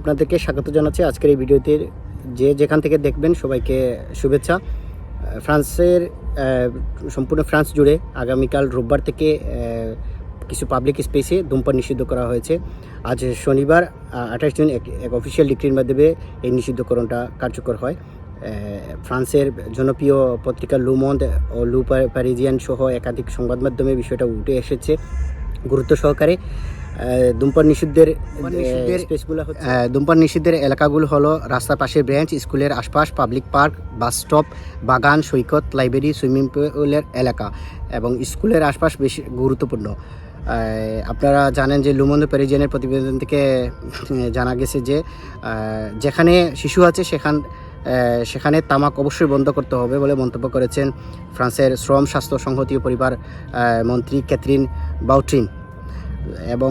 আপনাদেরকে স্বাগত জানাচ্ছি আজকের এই ভিডিওতে। যে যেখান থেকে দেখবেন, সবাইকে শুভেচ্ছা। ফ্রান্সের সম্পূর্ণ ফ্রান্স জুড়ে আগামীকাল রোববার থেকে কিছু পাবলিক স্পেসে ধূমপান নিষিদ্ধ করা হয়েছে। আজ শনিবার আঠাশ জুন, এক অফিসিয়াল ডিক্রির মাধ্যমে এই নিষিদ্ধকরণটা কার্যকর হয়। ফ্রান্সের জনপ্রিয় পত্রিকা লুমন্দ ও লু প্যারিজিয়ান সহ একাধিক সংবাদ মাধ্যমে বিষয়টা উঠে এসেছে। গুরুত্ব সহকারে ধূমপান নিষিদ্ধের স্পেসগুলো ধূমপান নিষিদ্ধের এলাকাগুলো হলো রাস্তার পাশে ব্রাঞ্চ স্কুলের আশপাশ পাবলিক পার্ক বাস স্টপ বাগান সৈকত লাইব্রেরি সুইমিং পুলের এলাকা এবং স্কুলের আশপাশ বেশি গুরুত্বপূর্ণ। আপনারা জানেন যে লুমন্দ প্যারিজিয়ানের প্রতিবেদন থেকে জানা গেছে যে যেখানে শিশু আছে সেখান সেখানে তামাক অবশ্যই বন্ধ করতে হবে বলে মন্তব্য করেছেন ফ্রান্সের শ্রম স্বাস্থ্য সংহতি ও পরিবার মন্ত্রী ক্যাথরিন বাউট্রিন। এবং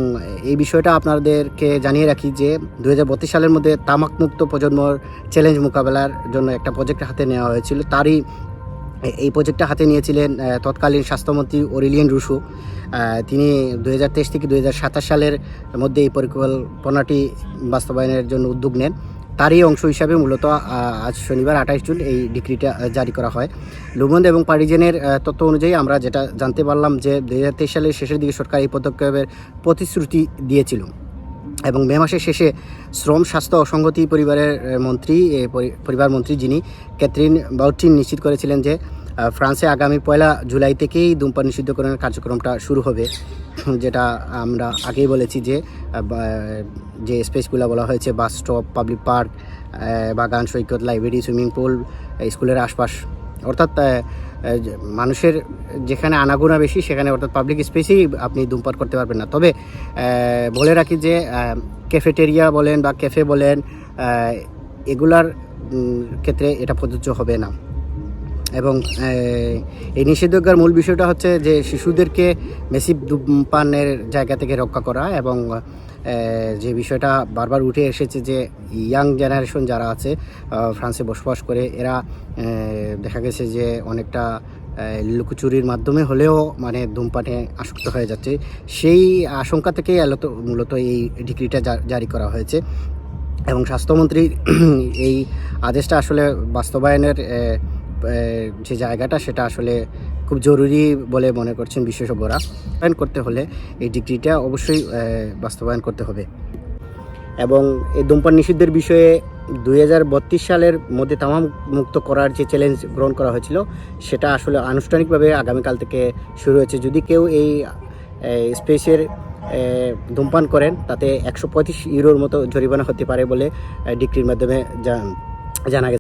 এই বিষয়টা আপনাদেরকে জানিয়ে রাখি যে দুহাজার বত্রিশ সালের মধ্যে তামাকমুক্ত প্রজন্মর চ্যালেঞ্জ মোকাবেলার জন্য একটা প্রজেক্ট হাতে নেওয়া হয়েছিল। তারই এই প্রজেক্টটা হাতে নিয়েছিলেন তৎকালীন স্বাস্থ্যমন্ত্রী ওরিলিয়ান রুশু। তিনি দু হাজার তেইশ থেকে দু হাজার সাতাশ সালের মধ্যে এই পরিকল্পনাটি বাস্তবায়নের জন্য উদ্যোগ নেন। তারই অংশ হিসাবে মূলত আজ শনিবার আঠাশ জুন এই ডিক্রিটা জারি করা হয়। লুবন্দ এবং পারিজেনের তথ্য অনুযায়ী আমরা যেটা জানতে পারলাম যে দুহাজার তেইশ সালের শেষের দিকে সরকার এই পদক্ষেপের প্রতিশ্রুতি দিয়েছিল। এবং মে মাসের শেষে শ্রম, স্বাস্থ্য, অসঙ্গতি পরিবারের মন্ত্রী পরি- পরিবার মন্ত্রী যিনি, ক্যাথরিন বাউটিন নিশ্চিত করেছিলেন যে ফ্রান্সে আগামী পয়লা জুলাই থেকেই ধূমপান নিষিদ্ধকরণের কার্যক্রমটা শুরু হবে, যেটা আমরা আগেই বলেছি যে যে স্পেসগুলো বলা হয়েছে, বাস স্টপ, পাবলিক পার্ক বাগান, সৈকত, লাইব্রেরি, সুইমিং পুল স্কুলের আশপাশ। অর্থাৎ মানুষের যেখানে আনাগোনা বেশি, সেখানে অর্থাৎ পাবলিক স্পেসেই আপনি ধূমপান করতে পারবেন না। তবে বলে রাখি যে ক্যাফেটেরিয়া বলেন বা ক্যাফে বলেন এগুলার ক্ষেত্রে এটা প্রযোজ্য হবে না। এবং এই নিষেধাজ্ঞার মূল বিষয়টা হচ্ছে যে শিশুদেরকে মেসিভ ধূমপানের জায়গা থেকে রক্ষা করা এবং যে বিষয়টা বারবার উঠে এসেছে যে ইয়াং জেনারেশন যারা আছে ফ্রান্সে বসবাস করে, এরা দেখা গেছে যে অনেকটা লুকোচুরির মাধ্যমে হলেও মানে ধূমপানে আসক্ত হয়ে যাচ্ছে। সেই আশঙ্কা থেকেই আলত, মূলত এই ডিগ্রিটা জারি করা হয়েছে। এবং স্বাস্থ্যমন্ত্রী এই আদেশটা আসলে বাস্তবায়নের যে জায়গাটা সেটা আসলে খুব জরুরি বলে মনে করছেন বিশেষজ্ঞরা। বাস্তবায়ন করতে হলে এই ডিগ্রিটা অবশ্যই বাস্তবায়ন করতে হবে। এবং এই ধূমপান নিষিদ্ধের বিষয়ে দু হাজার বত্রিশ সালের মধ্যে তামাম মুক্ত করার যে চ্যালেঞ্জ গ্রহণ করা হয়েছিল, সেটা আসলে আনুষ্ঠানিকভাবে আগামীকাল থেকে শুরু হয়েছে। যদি কেউ এই স্পেসের ধূমপান করেন, তাতে একশো পঁয়ত্রিশ ইউরোর মতো জরিমানা হতে পারে বলে ডিগ্রির মাধ্যমে জানা গেছে।